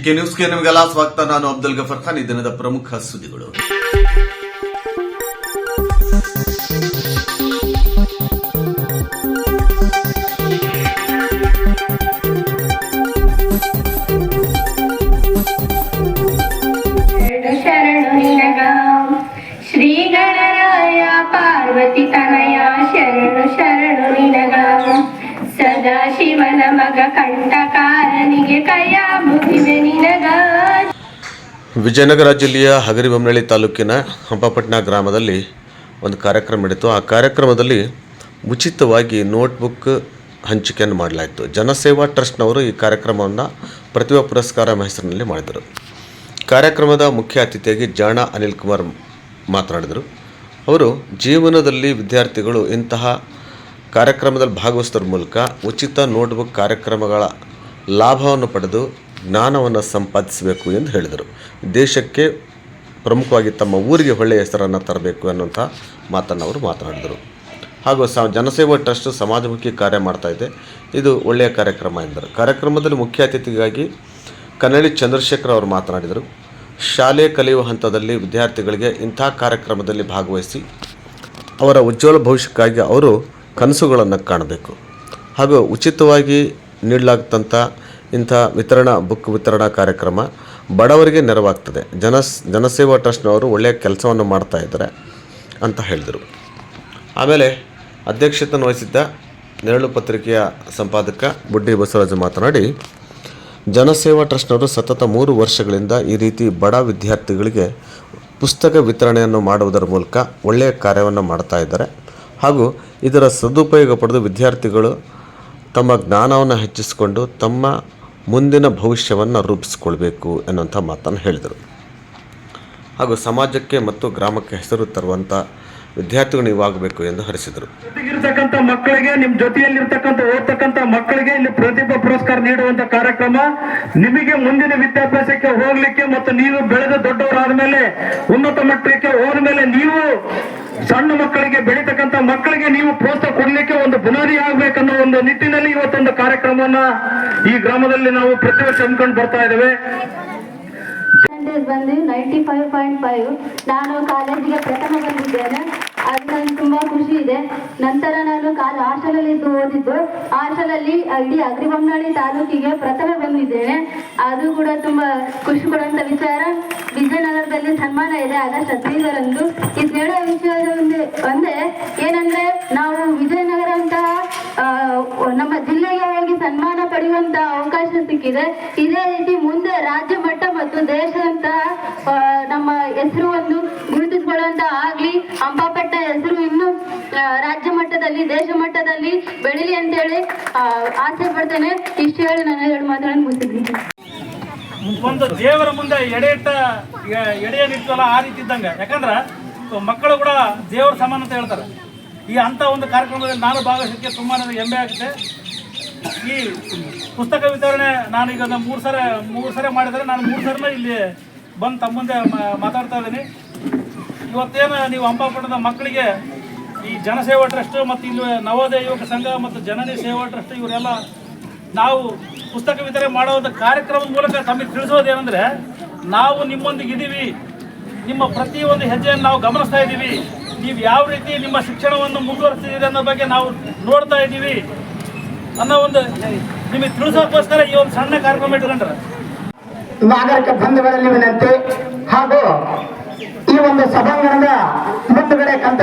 GK ನ್ಯೂಸ್ಗೆ ನಿಮಗೆಲ್ಲ ಸ್ವಾಗತ. ನಾನು ಅಬ್ದುಲ್ ಗಫರ್ ಖಾನ್. ಈ ದಿನದ ಪ್ರಮುಖ ಸುದ್ದಿಗಳು. ಶ್ರೀ ಗಣರಾಯ ಪಾರ್ವತಿ ತನಯ ಶರಣು ಶರಣು ನಿನಗ. ಸದಾ ಶಿವನ ಮಗ ಕಂಠಕಾರನಿಗೆ ಕೈಯ ಮುಗಿವೆ ವಿಜಯನಗರ ಜಿಲ್ಲೆಯ ಹಗರಿಬೊಮ್ಮನಹಳ್ಳಿ ತಾಲೂಕಿನ ಹಂಪಪಟ್ಟಣ ಗ್ರಾಮದಲ್ಲಿ ಒಂದು ಕಾರ್ಯಕ್ರಮ ನಡೀತು. ಆ ಕಾರ್ಯಕ್ರಮದಲ್ಲಿ ಉಚಿತವಾಗಿ ನೋಟ್ಬುಕ್ ಹಂಚಿಕೆಯನ್ನು ಮಾಡಲಾಯಿತು. ಜನಸೇವಾ ಟ್ರಸ್ಟ್ನವರು ಈ ಕಾರ್ಯಕ್ರಮವನ್ನು ಪ್ರತಿಭಾ ಪುರಸ್ಕಾರ ಹೆಸರಿನಲ್ಲಿ ಮಾಡಿದರು. ಕಾರ್ಯಕ್ರಮದ ಮುಖ್ಯ ಅತಿಥಿಯಾಗಿ ಜಾಣ ಅನಿಲ್ ಕುಮಾರ್ ಮಾತನಾಡಿದರು. ಅವರು, ಜೀವನದಲ್ಲಿ ವಿದ್ಯಾರ್ಥಿಗಳು ಇಂತಹ ಕಾರ್ಯಕ್ರಮದಲ್ಲಿ ಭಾಗವಹಿಸೋದ್ರ ಮೂಲಕ ಉಚಿತ ನೋಟ್ಬುಕ್ ಕಾರ್ಯಕ್ರಮಗಳ ಲಾಭವನ್ನು ಪಡೆದು ಜ್ಞಾನವನ್ನು ಸಂಪಾದಿಸಬೇಕು ಎಂದು ಹೇಳಿದರು. ದೇಶಕ್ಕೆ ಪ್ರಮುಖವಾಗಿ ತಮ್ಮ ಊರಿಗೆ ಒಳ್ಳೆಯ ಹೆಸರನ್ನು ತರಬೇಕು ಅನ್ನುವಂಥ ಮಾತನ್ನು ಅವರು ಮಾತನಾಡಿದರು. ಹಾಗೂ ಸ, ಜನಸೇವಾ ಟ್ರಸ್ಟ್ ಸಮಾಜಮುಖಿ ಕಾರ್ಯ ಮಾಡ್ತಾ ಇದೆ. ಇದು ಒಳ್ಳೆಯ ಕಾರ್ಯಕ್ರಮ ಎಂದರು. ಕಾರ್ಯಕ್ರಮದಲ್ಲಿ ಮುಖ್ಯ ಅತಿಥಿಗಾಗಿ ಕನ್ನಡಿ ಚಂದ್ರಶೇಖರ್ ಅವರು ಮಾತನಾಡಿದರು. ಶಾಲೆ ಕಲಿಯುವ ಹಂತದಲ್ಲಿ ವಿದ್ಯಾರ್ಥಿಗಳಿಗೆ ಇಂಥ ಕಾರ್ಯಕ್ರಮದಲ್ಲಿ ಭಾಗವಹಿಸಿ ಅವರ ಉಜ್ವಲ ಭವಿಷ್ಯಕ್ಕಾಗಿ ಅವರು ಕನಸುಗಳನ್ನು ಕಾಣಬೇಕು. ಹಾಗೂ ಉಚಿತವಾಗಿ ನೀಡಲಾಗ್ತಂಥ ಇಂಥ ವಿತರಣಾ, ಬುಕ್ ವಿತರಣಾ ಕಾರ್ಯಕ್ರಮ ಬಡವರಿಗೆ ನೆರವಾಗ್ತದೆ. ಜನಸ್ ಜನಸೇವಾ ಟ್ರಸ್ಟ್ನವರು ಒಳ್ಳೆಯ ಕೆಲಸವನ್ನು ಮಾಡ್ತಾ ಇದ್ದಾರೆ ಅಂತ ಹೇಳಿದರು. ಆಮೇಲೆ ಅಧ್ಯಕ್ಷತೆಯನ್ನು ವಹಿಸಿದ್ದ ನೆರಳು ಪತ್ರಿಕೆಯ ಸಂಪಾದಕ ಬುಡ್ಡಿ ಬಸವರಾಜ ಮಾತನಾಡಿ, ಜನಸೇವಾ ಟ್ರಸ್ಟ್ನವರು ಸತತ ಮೂರು ವರ್ಷಗಳಿಂದ ಈ ರೀತಿ ಬಡ ವಿದ್ಯಾರ್ಥಿಗಳಿಗೆ ಪುಸ್ತಕ ವಿತರಣೆಯನ್ನು ಮಾಡುವುದರ ಮೂಲಕ ಒಳ್ಳೆಯ ಕಾರ್ಯವನ್ನು ಮಾಡ್ತಾ ಇದ್ದಾರೆ. ಹಾಗೂ ಇದರ ಸದುಪಯೋಗ ಪಡೆದು ವಿದ್ಯಾರ್ಥಿಗಳು ತಮ್ಮ ಜ್ಞಾನವನ್ನು ಹೆಚ್ಚಿಸಿಕೊಂಡು ತಮ್ಮ ಮುಂದಿನ ಭವಿಷ್ಯವನ್ನು ರೂಪಿಸಿಕೊಳ್ಬೇಕು ಎನ್ನುವಂಥ ಮಾತನ್ನು ಹೇಳಿದರು. ಹಾಗೂ ಸಮಾಜಕ್ಕೆ ಮತ್ತು ಗ್ರಾಮಕ್ಕೆ ಹೆಸರು ತರುವಂಥ ವಿದ್ಯಾರ್ಥಿಗಳು ನೀವಾಗಬೇಕು ಎಂದು ಹರಿಸಿದರು. ಜೊತೆಗಿರ್ತಕ್ಕಂಥ ಮಕ್ಕಳಿಗೆ ನಿಮ್ಮ ಜೊತೆಯಲ್ಲಿರ್ತಕ್ಕಂಥ, ಓದ್ತಕ್ಕಂಥ ಮಕ್ಕಳಿಗೆ ಇಲ್ಲಿ ಪ್ರತಿಭಾ ಪುರಸ್ಕಾರ ನೀಡುವಂತ ಕಾರ್ಯಕ್ರಮ ನಿಮಗೆ ಮುಂದಿನ ವಿದ್ಯಾಭ್ಯಾಸಕ್ಕೆ ಹೋಗ್ಲಿಕ್ಕೆ ಮತ್ತು ನೀವು ಬೆಳೆದ ದೊಡ್ಡವರಾದ ಮೇಲೆ ಉನ್ನತ ಮಟ್ಟಕ್ಕೆ ಹೋದ ಮೇಲೆ ನೀವು ಸಣ್ಣ ಮಕ್ಕಳಿಗೆ ಬೆಳೀತಕ್ಕಂಥ ಮಕ್ಕಳಿಗೆ ನೀವು ಪ್ರೋತ್ಸಾಹ ಕೊಡ್ಲಿಕ್ಕೆ ಒಂದು ಬುನಾದಿ ಆಗ್ಬೇಕನ್ನೋ ಒಂದು ನಿಟ್ಟಿನಲ್ಲಿ ಇವತ್ತೊಂದು ಕಾರ್ಯಕ್ರಮವನ್ನ ಈ ಗ್ರಾಮದಲ್ಲಿ ನಾವು ಪ್ರತಿ ವರ್ಷ ಹಮ್ಮಿಕೊಂಡು ಬರ್ತಾ ಇದ್ದೇವೆ. ಬಂದು ನೈಂಟಿ ಫೈವ್ ಪಾಯಿಂಟ್ ಫೈವ್ ನಾನು ಕಾಲೇಜಿಗೆ ಪ್ರಥಮ ಬಂದಿದ್ದೇನೆ. ಅದು ನನಗೆ ತುಂಬ ಖುಷಿ ಇದೆ. ನಂತರ ನಾನು ಕಾಲ ಹಾಸ್ಟೆಲಲ್ಲಿ ಇದ್ದು ಓದಿದ್ದು. ಹಾಸ್ಟೆಲಲ್ಲಿ ಇಡೀ ಅಗ್ರಿಬೊಮ್ಮನಹಳ್ಳಿ ತಾಲೂಕಿಗೆ ಪ್ರಥಮ ಬಂದಿದ್ದೇನೆ. ಅದು ಕೂಡ ತುಂಬ ಖುಷಿ ಕೊಡುವಂಥ ವಿಚಾರ. ವಿಜಯನಗರದಲ್ಲಿ ಸನ್ಮಾನ ಇದೆ ಆಗಸ್ಟ್ ಹದಿನೈದರಂದು. ಇದು ಹೇಳೋ ವಿಷಯ ಒಂದು, ಒಂದೇ, ಏನಂದ್ರೆ ನಾವು ವಿಜಯನಗರ ಅಂತಹ ನಮ್ಮ ಜಿಲ್ಲೆಗೆ ಹೋಗಿ ಸನ್ಮಾನ ಪಡೆಯುವಂತ ಅವಕಾಶ ಸಿಕ್ಕಿದೆ. ಇದೇ ರೀತಿ ಮುಂದೆ ರಾಜ್ಯ ಮಟ್ಟ ಮತ್ತು ದೇಶದಂತ ನಮ್ಮ ಹೆಸರು ಒಂದು ಗುರುತಿಸಿಕೊಳ್ಳುವಂತ ಆಗ್ಲಿ. ಅಂಬಾಪಟ್ಟ ಹೆಸರು ಇನ್ನು ರಾಜ್ಯ ಮಟ್ಟದಲ್ಲಿ, ದೇಶ ಮಟ್ಟದಲ್ಲಿ ಬೆಳಿಲಿ ಅಂತ ಹೇಳಿ ಆಸೆ ಪಡ್ತೇನೆ. ಇಷ್ಟು ಹೇಳಿ ನಾನು ಎರಡು ಮಾತುಗಳನ್ನು ಮುಗಿಸಿದ್ದೀನಿ ಒಂದು ದೇವರ ಮುಂದೆ ಎಡೆ ಇಟ್ಟ ಎಡೆಯ ಎಡೆಯನ್ನು ಆ ರೀತಿ ಇದ್ದಂಗೆ. ಯಾಕಂದ್ರೆ, ಮಕ್ಕಳು ಕೂಡ ದೇವರ ಸಮಾನ ಅಂತ ಹೇಳ್ತಾರೆ. ಈ ಅಂಥ ಒಂದು ಕಾರ್ಯಕ್ರಮದಲ್ಲಿ ನಾನು ಭಾಗವಹಿಸಿದ್ದೆ ತುಂಬಾ ಹೆಮ್ಮೆ ಆಗುತ್ತೆ. ಈ ಪುಸ್ತಕ ವಿತರಣೆ ನಾನು ಈಗ ಮೂರು ಸರ, ಮೂರು ಸಲ ಮಾಡಿದರೆ ನಾನು ಮೂರು ಸಲ ಇಲ್ಲಿ ಬಂದು ತಮ್ಮ ಮುಂದೆ ಮಾತಾಡ್ತಾ ಇದ್ದೀನಿ. ಇವತ್ತೇನು ನೀವು ಹಂಪಾಪಟ್ಟಣದ ಮಕ್ಕಳಿಗೆ ಈ ಜನಸೇವಾ ಟ್ರಸ್ಟ್ ಮತ್ತು ಇಲ್ಲಿ ನವೋದಯ ಯುವಕ ಸಂಘ ಮತ್ತು ಜನನಿ ಸೇವಾ ಟ್ರಸ್ಟ್ ಇವರೆಲ್ಲ ನಾವು ಪುಸ್ತಕ ವಿತರಣೆ ಮಾಡುವಂಥ ಕಾರ್ಯಕ್ರಮದ ಮೂಲಕ ತಮಗೆ ತಿಳಿಸೋದೇನೆಂದರೆ ನಾವು ನಿಮ್ಮೊಂದಿಗೆ ಇದ್ದೀವಿ. ನಿಮ್ಮ ಪ್ರತಿಯೊಂದು ಹೆಜ್ಜೆಯನ್ನು ನಾವು ಗಮನಿಸ್ತಾ ಇದ್ದೀವಿ. ನೀವು ಯಾವ ರೀತಿ ನಿಮ್ಮ ಶಿಕ್ಷಣವನ್ನು ಮುಂದುವರಿಸಿದ್ದೀರಿ ಅನ್ನೋ ಬಗ್ಗೆ ನಾವು ನೋಡ್ತಾ ಇದ್ದೀವಿ. ಅನ್ನೋ ಒಂದು ನಿಮಗೆ ತಿಳಿಸೋಕ್ಕೋಸ್ಕರ ಈ ಒಂದು ಸಣ್ಣ ಕಾರ್ಯಕ್ರಮ ಇಟ್ಕೊಂಡ್ರೆ. ನಾಗರಿಕ ಬಂಧುಗಳಲ್ಲಿ ವಿನಂತಿ ಹಾಗೂ ಈ ಒಂದು ಸಭಾಂಗಣದ ಮುಂದುಗಡೆ ಕಂತ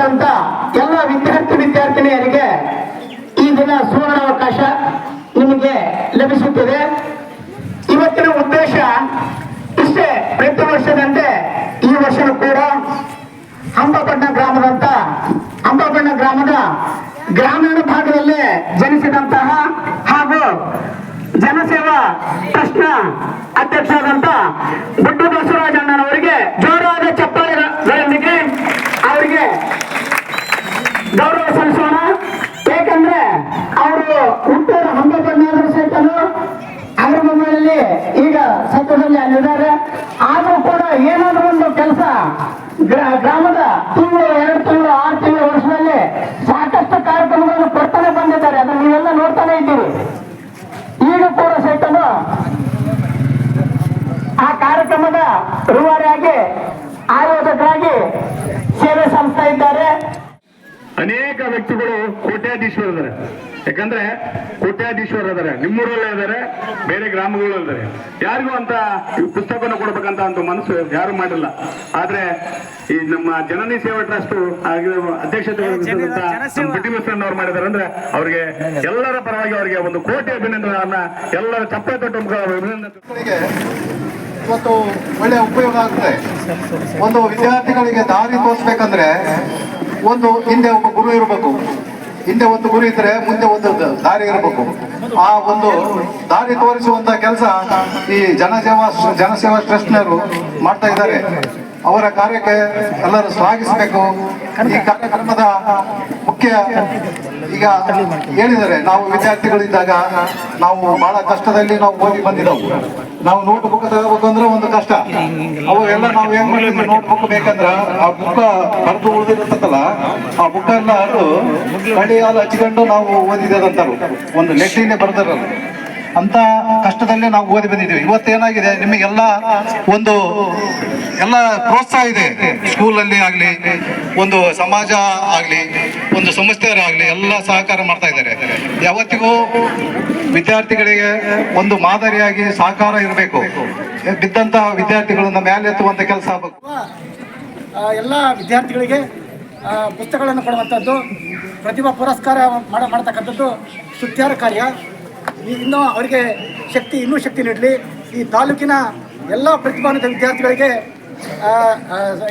ಎಲ್ಲ ವಿದ್ಯಾರ್ಥಿ ವಿದ್ಯಾರ್ಥಿನಿಯರಿಗೆ ಈ ದಿನ ಸುವರ್ಣ ಅವಕಾಶ ನಿಮಗೆ ಲಭಿಸುತ್ತದೆ. ಇವತ್ತಿನ ಉದ್ದೇಶ ಇಷ್ಟೇ ಪ್ರತಿ ವರ್ಷದಂತೆ ಈ ವರ್ಷವೂ ಕೂಡ ಹಂಪಪಟ್ಟಣ ಗ್ರಾಮದಂತ ಅಂಬಪಣ್ಣ ಗ್ರಾಮದ ಗ್ರಾಮೀಣ ಭಾಗದಲ್ಲಿ ಜನಿಸಿದಂತಹ ಹಾಗೂ ಜನಸೇವಾ ಟ್ರಸ್ಟ್ನ ಅಧ್ಯಕ್ಷರಾದಂತ ಬುಡ್ಡು ಬಸವರಾಜಣ್ಣನವರಿಗೆ ಜೋರಾದ ಚಪ್ಪಾಳೆಗಳೊಂದಿಗೆ ಅವರಿಗೆ ಗೌರವ ಸಲ್ಲಿಸೋಣ. ಏಕೆಂದ್ರೆ ಅವರು ಹುಟ್ಟೂರ ಹಂಪಪಟ್ಟಣ ಅವರ ಮನೆಯಲ್ಲಿ ಈಗ ಸತ್ಯದಲ್ಲಿ ಅಲ್ಲಿದ್ದಾರೆ. ಆದರೂ ಕೂಡ ಏನಾದರೂ ಒಂದು ಕೆಲಸ ಗ್ರಾಮದ ತಿಂಗಳು ಇದ್ದಾರೆ. ಯಾಕಂದ್ರೆ ಕೋಟ್ಯಾಧೀಶ್ವರ ಇದಾರೆ ನಿಮ್ಮೂರಲ್ಲೇ ಇದ್ದಾರೆ ಬೇರೆ ಗ್ರಾಮಗಳಲ್ಲೂ ಇದಾರೆ ಯಾರಿಗೂ ಅಂತ ಈ ಪುಸ್ತಕವನ್ನು ಕೊಡ್ಬೇಕಂತ ಅಂತ ಮನಸ್ಸು ಯಾರು ಮಾಡಿಲ್ಲ. ಆದ್ರೆ ಈ ನಮ್ಮ ಜನನಿ ಸೇವಾ ಟ್ರಸ್ಟ್ ಅಧ್ಯಕ್ಷತೆ ಮಾಡಿದಾರೆ ಅವ್ರು ಮಾಡಿದ್ದಾರೆ. ಅಂದ್ರೆ ಅವ್ರಿಗೆ ಎಲ್ಲರ ಪರವಾಗಿ ಅವರಿಗೆ ಒಂದು ಕೋಟಿ ಅಭಿನಂದನೆಗಳನ್ನ ಎಲ್ಲರ ಚಪ್ಪೆ ತೊಟ್ಟು ಅಭಿನಂದನೆ. ಇವತ್ತು ಒಳ್ಳೆಯ ಉಪಯೋಗ ಆಗುತ್ತೆ. ಒಂದು ವಿದ್ಯಾರ್ಥಿಗಳಿಗೆ ದಾರಿ ತೋರಿಸ್ಬೇಕಂದ್ರೆ ಒಂದು ಹಿಂದೆ ಒಬ್ಬ ಗುರು ಇರಬೇಕು. ಹಿಂದೆ ಒಂದು ಗುರು ಇದ್ರೆ ಮುಂದೆ ಒಂದು ದಾರಿ ಇರಬೇಕು. ಆ ಒಂದು ದಾರಿ ತೋರಿಸುವಂತ ಕೆಲಸ ಈ ಜನಸೇವಾ ಜನಸೇವಾ ಟ್ರಸ್ಟ್ನವರು ಮಾಡ್ತಾ ಇದ್ದಾರೆ. ಅವರ ಕಾರ್ಯಕ್ಕೆ ಎಲ್ಲರೂ ಶ್ಲಾಘಿಸಬೇಕು. ಈ ಕಾರ್ಯಕ್ರಮದ ಮುಖ್ಯ ಈಗ ಹೇಳಿದರೆ ನಾವು ವಿದ್ಯಾರ್ಥಿಗಳಿದ್ದಾಗ ನಾವು ಬಹಳ ಕಷ್ಟದಲ್ಲಿ ನಾವು ಹೋಗಿ ಬಂದಿದ್ದವು. ನಾವು ನೋಟ್ ಬುಕ್ ತಗೋಬೇಕು ಅಂದ್ರೆ ಒಂದು ಕಷ್ಟ. ಅವಾಗೆಲ್ಲ ನಾವು ಹೆಂಗ್ ಮಾಡಿದ್ವಿ? ನೋಟ್ ಬುಕ್ ಬೇಕಂದ್ರ ಆ ಬುಕ್ ಬರೆದು ಉಳಿದಿರ್ತಲ್ಲ ಆ ಬುಕ್ ಎಲ್ಲ ಅದು ಹಾಲು ಹಚ್ಕೊಂಡು ನಾವು ಓದಿದಂತಾರು ಒಂದು ಲೆಟ್ಟಿನೇ ಬರ್ದಾರಲ್ಲ. ಅಂತ ಕಷ್ಟದಲ್ಲೇ ನಾವು ಓದಿ ಬಂದಿದ್ದೀವಿ. ಇವತ್ತೇನಾಗಿದೆ, ನಿಮಗೆಲ್ಲ ಒಂದು ಎಲ್ಲ ಪ್ರೋತ್ಸಾಹ ಇದೆ. ಸ್ಕೂಲಲ್ಲಿ ಆಗಲಿ, ಒಂದು ಸಮಾಜ ಆಗಲಿ, ಒಂದು ಸಂಸ್ಥೆಯವರಾಗಲಿ ಎಲ್ಲ ಸಹಕಾರ ಮಾಡ್ತಾ ಇದ್ದಾರೆ. ಯಾವತ್ತಿಗೂ ವಿದ್ಯಾರ್ಥಿಗಳಿಗೆ ಒಂದು ಮಾದರಿಯಾಗಿ ಸಹಕಾರ ಇರಬೇಕು. ಬಿದ್ದಂತಹ ವಿದ್ಯಾರ್ಥಿಗಳನ್ನ ಮೇಲೆ ಎತ್ತುವಂತ ಕೆಲಸ ಆಗಬೇಕು. ಎಲ್ಲ ವಿದ್ಯಾರ್ಥಿಗಳಿಗೆ ಪುಸ್ತಕಗಳನ್ನು ಕೊಡುವಂಥದ್ದು, ಪ್ರತಿಭಾ ಪುರಸ್ಕಾರ ಮಾಡ ಮಾಡ್ತಕ್ಕಂಥದ್ದು ಸುತ್ತಾರ ಕಾರ್ಯ. ಇನ್ನೂ ಅವರಿಗೆ ಶಕ್ತಿ, ಇನ್ನೂ ಶಕ್ತಿ ನೀಡಲಿ. ಈ ತಾಲೂಕಿನ ಎಲ್ಲ ಪ್ರತಿಭಾನ್ವಿತ ವಿದ್ಯಾರ್ಥಿಗಳಿಗೆ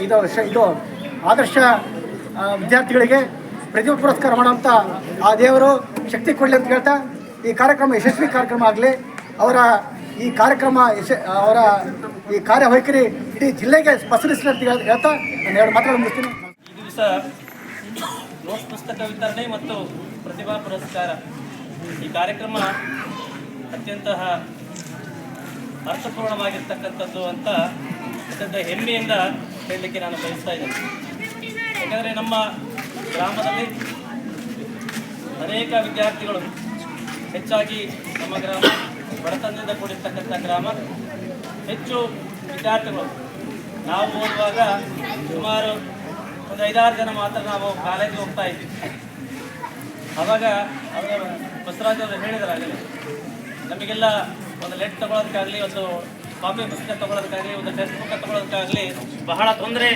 ಇದು ಇದು, ಆದರ್ಶ ವಿದ್ಯಾರ್ಥಿಗಳಿಗೆ ಪ್ರತಿಭಾ ಪುರಸ್ಕಾರ ಮಾಡುವಂಥ ಆ ದೇವರು ಶಕ್ತಿ ಕೊಡಲಿ ಅಂತ ಹೇಳ್ತಾ, ಈ ಕಾರ್ಯಕ್ರಮ ಯಶಸ್ವಿ ಕಾರ್ಯಕ್ರಮ ಆಗಲಿ. ಅವರ ಈ ಕಾರ್ಯಕ್ರಮ ಯಶ, ಅವರ ಈ ಕಾರ್ಯವೈಖರಿ ಇಡೀ ಜಿಲ್ಲೆಗೆ ಪಸರಿಸಲಿ ಅಂತ ಹೇಳ್- ಹೇಳ್ತಾ, ನಾನು ಎರಡು ಮಾತುಗಳು ಮುಗಿಸ್ತೀನಿ. ಪುಸ್ತಕ ವಿತರಣೆ ಮತ್ತು ಪ್ರತಿಭಾ ಪುರಸ್ಕಾರ. ಈ ಕಾರ್ಯಕ್ರಮ ಅತ್ಯಂತ ಅರ್ಥಪೂರ್ಣವಾಗಿರ್ತಕ್ಕಂಥದ್ದು ಅಂತ ಅತ್ಯಂತ ಹೆಮ್ಮೆಯಿಂದ ಹೇಳಲಿಕ್ಕೆ ನಾನು ಬಯಸ್ತಾ ಇದ್ದೇನೆ. ಯಾಕಂದರೆ ನಮ್ಮ ಗ್ರಾಮದಲ್ಲಿ ಅನೇಕ ವಿದ್ಯಾರ್ಥಿಗಳು ಹೆಚ್ಚಾಗಿ ನಮ್ಮ ಗ್ರಾಮ, ಬಡತನದಿಂದ ಕೂಡಿರ್ತಕ್ಕಂಥ ಗ್ರಾಮ, ಹೆಚ್ಚು ವಿದ್ಯಾರ್ಥಿಗಳು. ನಾವು ಓದುವಾಗ ಸುಮಾರು ಒಂದು ಐದಾರು ಜನ ಮಾತ್ರ ನಾವು ಕಾಲೇಜಿಗೆ ಹೋಗ್ತಾ ಇದ್ವಿ. ಅವಾಗ ಅವರ ಬಸವರಾಜ್ ಅವರು ಹೇಳಿದ್ರಾಗಲೇ ನಮಗೆಲ್ಲ ಒಂದು ಲೆಟ್ ತಗೊಳ್ಳೋದಕ್ಕಾಗಲಿ ಒಂದು ಕಾಪಿ ಪುಸ್ತಕ ತಗೊಳ್ಳೋದಕ್ಕಾಗಲಿ ಒಂದು ಟೆಕ್ಸ್ಟ್ ಬುಕ್ ತಗೊಳ್ಳೋದಕ್ಕಾಗಲಿ ಬಹಳ ತೊಂದರೆ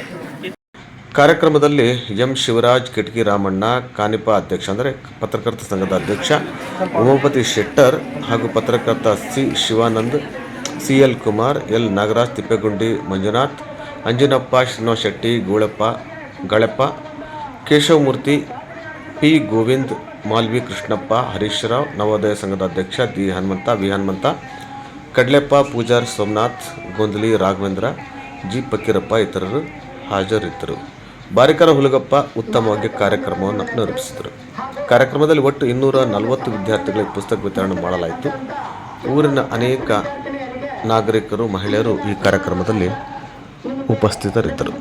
ಕಾರ್ಯಕ್ರಮದಲ್ಲಿ ಎಂ ಶಿವರಾಜ್ ಕಿಟಕಿ ರಾಮಣ್ಣ, ಕಾನಿಪ ಅಧ್ಯಕ್ಷ, ಅಂದರೆ ಪತ್ರಕರ್ತ ಸಂಘದ ಅಧ್ಯಕ್ಷ ಉಮಾಪತಿ ಶೆಟ್ಟರ್ ಹಾಗೂ ಪತ್ರಕರ್ತ C Shivanand, C L Kumar, L Nagaraj Tippegundi Manjunath, Anjanappa, Srinivas Shetty, Goolappa, Galappa, Keshavamurthy P Govind Malvi Krishnappa, Harish Rao, Navodaya ಸಂಘದ ಅಧ್ಯಕ್ಷ D Hanumantha, V Hanumantha, Kadleppa Pujar Somanath, Gondali Raghavendra, G Fakirappa ಇತರರು ಹಾಜರಿದ್ದರು. ಬಾರಿಕರ ಹುಲಗಪ್ಪ ಉತ್ತಮವಾಗಿ ಕಾರ್ಯಕ್ರಮವನ್ನು ನಿರೂಪಿಸಿದರು ಕಾರ್ಯಕ್ರಮದಲ್ಲಿ ಒಟ್ಟು ಇನ್ನೂರ ನಲವತ್ತು ವಿದ್ಯಾರ್ಥಿಗಳಿಗೆ ಪುಸ್ತಕ ವಿತರಣೆ ಮಾಡಲಾಯಿತು. ಊರಿನ ಅನೇಕ ನಾಗರಿಕರು, ಮಹಿಳೆಯರು ಈ ಕಾರ್ಯಕ್ರಮದಲ್ಲಿ ಉಪಸ್ಥಿತರಿದ್ದರು.